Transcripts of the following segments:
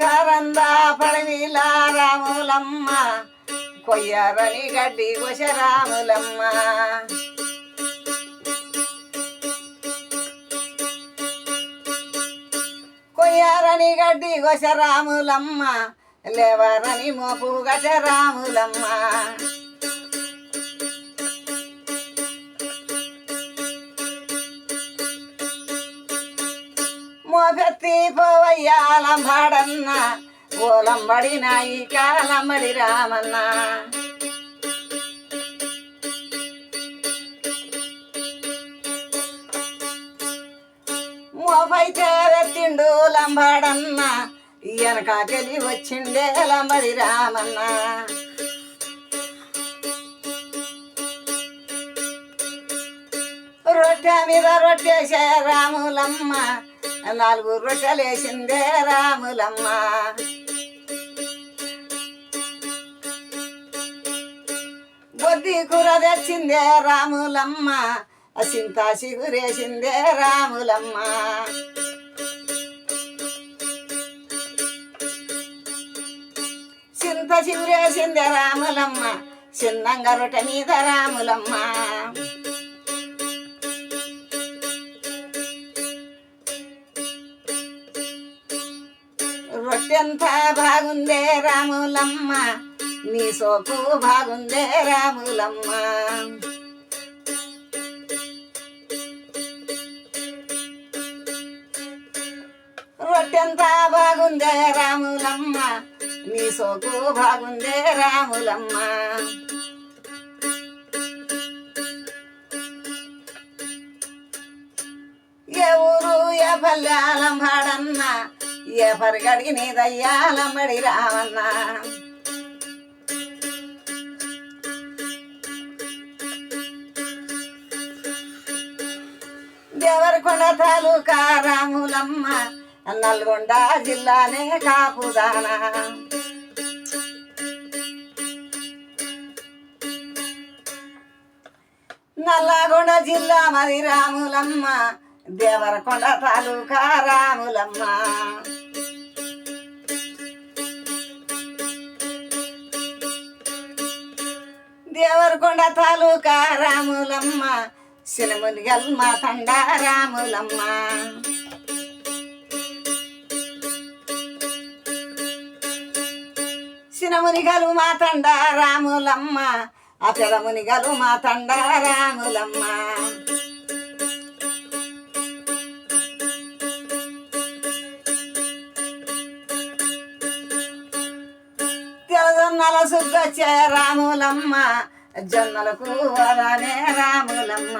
కరందా పడవిల రాములమ్మ కొయ్యరని గడ్డి కొశ రాములమ్మ. కొయ్యారని గడ్డి కొశ రాములమ్మ లేవరని మోపు గట రాములమ్మ. మోపెత్తి పోవయ్యాలంబాడన్న ఓలంబడి నాయి కాలంబడి రామన్న. మోపై వెత్తిండు లంబాడన్న వెనకాకెళ్ళి వచ్చిండే లంబడి రామన్న. రొట్టె మీద రొట్టె రాములమ్మ నాలుగు రొట్టెలేసిందే రాములమ్మ. బొద్ది కూర తెచ్చిందే రాములమ్మ. సింత సిగురేసిందే రాములమ్మ. చింత సిగురేసిందే రాములమ్మ. చిన్నంగరుట రొట్టె మీద రాములమ్మ. అత్యంత బాగుందే రాములమ్మ? నీ సోపు బాగుందే రాములమ్మ. రొట్టెంత బాగుందే రాములమ్మ? నీ సోపు బాగుందే రాములమ్మ. ఏ ఊరు ఏ పల్లెలం పాడన్న ఏ పరిగడికి నీ దయ్యాలంబడి రావన్న? దేవరకొండ తాలూకా రాములమ్మ నల్గొండ జిల్లానే కాపుదానా? నల్లగొండ జిల్లా మరి రాములమ్మ దేవరకొండ తాలూకా రాములమ్మ. కొండ తాలూకా రాములమ్మ సినమునిగల్ మా తండ రాములమ్మ. సినమునిగలు మా తండ రాములమ్మ ఆ పెదమునిగలు మా తండ రాములమ్మ. తెలదొన్నల సుగ్గొచ్చే రాములమ్మ జొన్నలకు వదనే రాములమ్మ.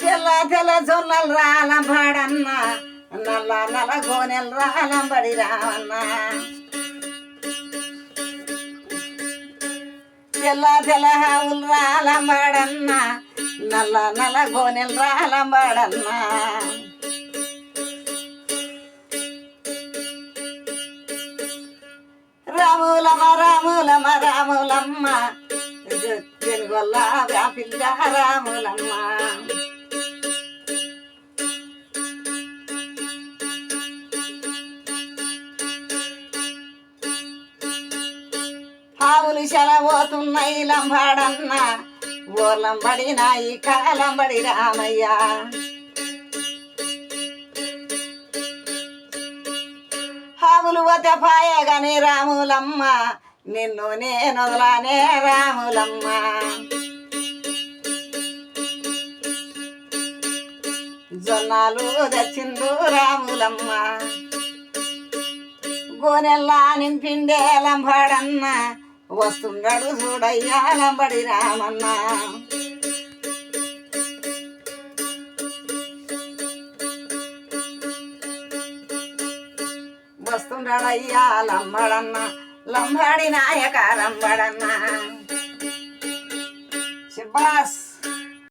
తెల్ల తెల్ల జొన్నలు రాలంబడన్న నల్ల నల్ల గోనెలు రాలంబడి రావన్న తెల్ల తెల్ల హావులు రాలంబడన్న నల్ల నల్ల గోనెలు రాలంబడన్న రాములమ్మ రాములమ్మ. రాములమ్మ తెలుగొల్ల వ్యాపిల్ల రాములమ్మ. ఆవులు సెలబోతున్నాయి లంబాడన్న. ఊర్లంబడి నాయి కాలంబడి రామయ్య. రాములు వతే పాయగాని రాములమ్మ. నిన్ను నేనొదలానే రాములమ్మ. జొన్నాలు తెచ్చిండు రాములమ్మ. గోనెల్లా నింపిండే లంబాడన్న. వస్తుండడు చూడయ్యా లంబడి రామన్నా. వస్తుండడయ్యా లంబడన్న లంబాడి నాయక లంబడన్న శిబాస్